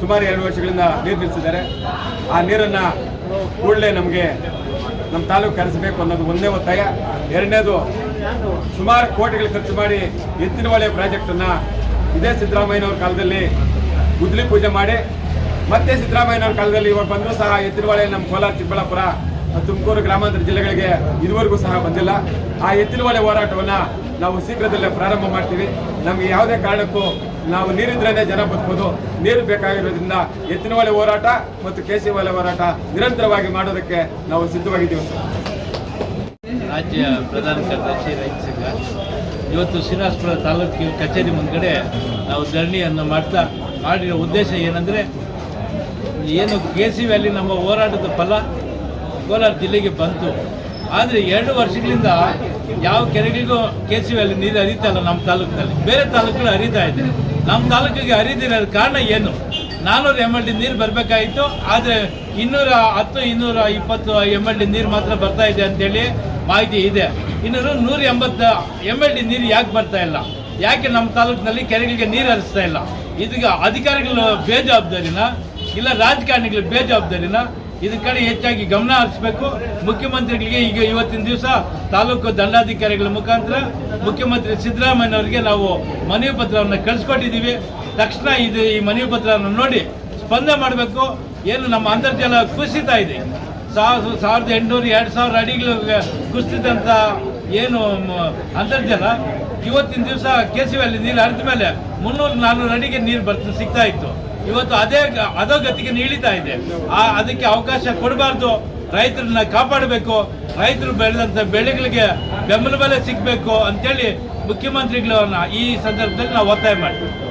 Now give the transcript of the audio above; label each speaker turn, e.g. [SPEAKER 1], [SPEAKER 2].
[SPEAKER 1] ಸುಮಾರು ಎರಡು ವರ್ಷಗಳಿಂದ ನೀರು ನಿಲ್ಲಿಸಿದ್ದಾರೆ ಆ ನೀರನ್ನು ಕೂಡಲೇ ನಮಗೆ ನಮ್ಮ ತಾಲೂಕು ಕರೆಸಬೇಕು ಅನ್ನೋದು ಒಂದೇ ಒತ್ತಾಯ. ಎರಡನೇದು, ಸುಮಾರು ಕೋಟಿಗಳು ಖರ್ಚು ಮಾಡಿ ಎತ್ತಿನ ಹೊಳೆ ಪ್ರಾಜೆಕ್ಟನ್ನು ಇದೇ ಸಿದ್ದರಾಮಯ್ಯನವ್ರ ಕಾಲದಲ್ಲಿ ಗುದ್ಲಿ ಪೂಜೆ ಮಾಡಿ, ಮತ್ತೆ ಸಿದ್ದರಾಮಯ್ಯನವ್ರ ಕಾಲದಲ್ಲಿ ಇವಾಗ ಬಂದರೂ ಸಹ ಎತ್ತಿನ ಹೊಳೆ ನಮ್ಮ ಕೋಲಾರ ಚಿಕ್ಕಬಳ್ಳಾಪುರ, ತುಮಕೂರು ಗ್ರಾಮಾಂತರ ಜಿಲ್ಲೆಗಳಿಗೆ ಇದುವರೆಗೂ ಸಹ ಬಂದಿಲ್ಲ. ಆ ಎತ್ತಿನ ಹೊಳೆ ಹೋರಾಟವನ್ನು ನಾವು ಶೀಘ್ರದಲ್ಲೇ ಪ್ರಾರಂಭ ಮಾಡ್ತೀವಿ. ನಮಗೆ ಯಾವುದೇ ಕಾರಣಕ್ಕೂ ನಾವು ನೀರಿದ್ರೇ ಜನ ಬದುಕೋದು ನೀರು ಬೇಕಾಗಿರೋದ್ರಿಂದ ಎತ್ತಿನ ಒಲೆ ಹೋರಾಟ ಮತ್ತು ಕೆ ಸಿ ಹೊಳೆ ಹೋರಾಟ ನಿರಂತರವಾಗಿ ಮಾಡೋದಕ್ಕೆ ನಾವು ಸಿದ್ಧವಾಗಿದ್ದೀವಿ ಸರ್.
[SPEAKER 2] ರಾಜ್ಯ ಪ್ರಧಾನ ಕಾರ್ಯದರ್ಶಿ ರೈತ ಸಂಘ. ಇವತ್ತು ಶ್ರೀನಿವಾಸಪುರ ತಾಲೂಕಿನ ಕಚೇರಿ ಮುಂದ್ಗಡೆ ನಾವು ಧರಣಿಯನ್ನು ಮಾಡ್ತಾ ಮಾಡಿರೋ ಉದ್ದೇಶ ಏನಂದರೆ, ಏನು ಕೆ ಸಿ ವ್ಯಾಲಿ ನಮ್ಮ ಹೋರಾಟದ ಫಲ ಕೋಲಾರ ಜಿಲ್ಲೆಗೆ ಬಂತು. ಆದರೆ ಎರಡು ವರ್ಷಗಳಿಂದ ಯಾವ ಕೆರೆಗಳಿಗೂ ಕೆ ಸಿ ಅಲ್ಲಿ ನೀರು ಹರಿತಲ್ಲ ನಮ್ಮ ತಾಲೂಕಿನಲ್ಲಿ. ಬೇರೆ ತಾಲೂಕುಗಳು ಹರಿತಾ ಇದೆ. ನಮ್ಮ ತಾಲೂಕಿಗೆ ಹರಿದಿರೋ ಕಾರಣ ಏನು? ನಾನ್ನೂರು ಎಂ ಎಲ್ ಡಿ ನೀರು ಬರಬೇಕಾಯಿತು. ಆದರೆ ಇನ್ನೂರ ಹತ್ತು, ಇನ್ನೂರ ಇಪ್ಪತ್ತು ಎಂ ಎಲ್ ಡಿ ನೀರು ಮಾತ್ರ ಬರ್ತಾ ಇದೆ ಅಂತೇಳಿ ಮಾಹಿತಿ ಇದೆ. ಇನ್ನೂರು ನೂರ ಎಂಬತ್ತು ಎಂ ಎಲ್ ಡಿ ನೀರು ಯಾಕೆ ಬರ್ತಾ ಇಲ್ಲ? ಯಾಕೆ ನಮ್ಮ ತಾಲೂಕಿನಲ್ಲಿ ಕೆರೆಗಳಿಗೆ ನೀರು ಹರಿಸ್ತಾ ಇಲ್ಲ? ಇದೀಗ ಅಧಿಕಾರಿಗಳು ಬೇಜವಾಬ್ದಾರಿನ, ಇಲ್ಲ ರಾಜಕಾರಣಿಗಳು ಬೇಜವಾಬ್ದಾರಿನ ಇದ್ರ ಕಡೆ ಹೆಚ್ಚಾಗಿ ಗಮನ ಹರಿಸಬೇಕು. ಮುಖ್ಯಮಂತ್ರಿಗಳಿಗೆ ಈಗ ಇವತ್ತಿನ ದಿವಸ ತಾಲೂಕು ದಂಡಾಧಿಕಾರಿಗಳ ಮುಖಾಂತರ ಮುಖ್ಯಮಂತ್ರಿ ಸಿದ್ದರಾಮಯ್ಯನವರಿಗೆ ನಾವು ಮನವಿ ಪತ್ರವನ್ನು ಕಳಿಸ್ಕೊಟ್ಟಿದ್ದೀವಿ. ತಕ್ಷಣ ಇದು ಈ ಮನವಿ ಪತ್ರವನ್ನು ನೋಡಿ ಸ್ಪಂದನೆ ಮಾಡಬೇಕು. ಏನು ನಮ್ಮ ಅಂತರ್ಜಲ ಕುಸಿತಾ ಇದೆ. ಸಾವಿರ ಸಾವಿರದ ಎಂಟುನೂರು, ಎರಡು ಸಾವಿರ ಅಡಿಗಳು ಕುಸಿದಂಥ ಏನು ಅಂತರ್ಜಲ? ಇವತ್ತಿನ ದಿವಸ ಅಲ್ಲಿ ನೀರು ಹರಿದ ಮೇಲೆ ಮುನ್ನೂರು ನಾನ್ನೂರು ಅಡಿಗೆ ನೀರು ಬರ್ತ, ಸಿಗ್ತಾ ಇತ್ತು. ಇವತ್ತು ಅದೇ ಅದೋ ಗತಿಗೆ ನೀಳಿತಾ ಇದೆ. ಆ, ಅದಕ್ಕೆ ಅವಕಾಶ ಕೊಡಬಾರ್ದು. ರೈತರನ್ನ ಕಾಪಾಡಬೇಕು. ರೈತರು ಬೆಳೆದಂಥ ಬೆಳೆಗಳಿಗೆ ಬೆಂಬಲ ಬೆಲೆ ಸಿಗಬೇಕು ಅಂತೇಳಿ ಮುಖ್ಯಮಂತ್ರಿಗಳನ್ನ ಈ ಸಂದರ್ಭದಲ್ಲಿ ನಾವು ಒತ್ತಾಯ ಮಾಡ್ತೀವಿ.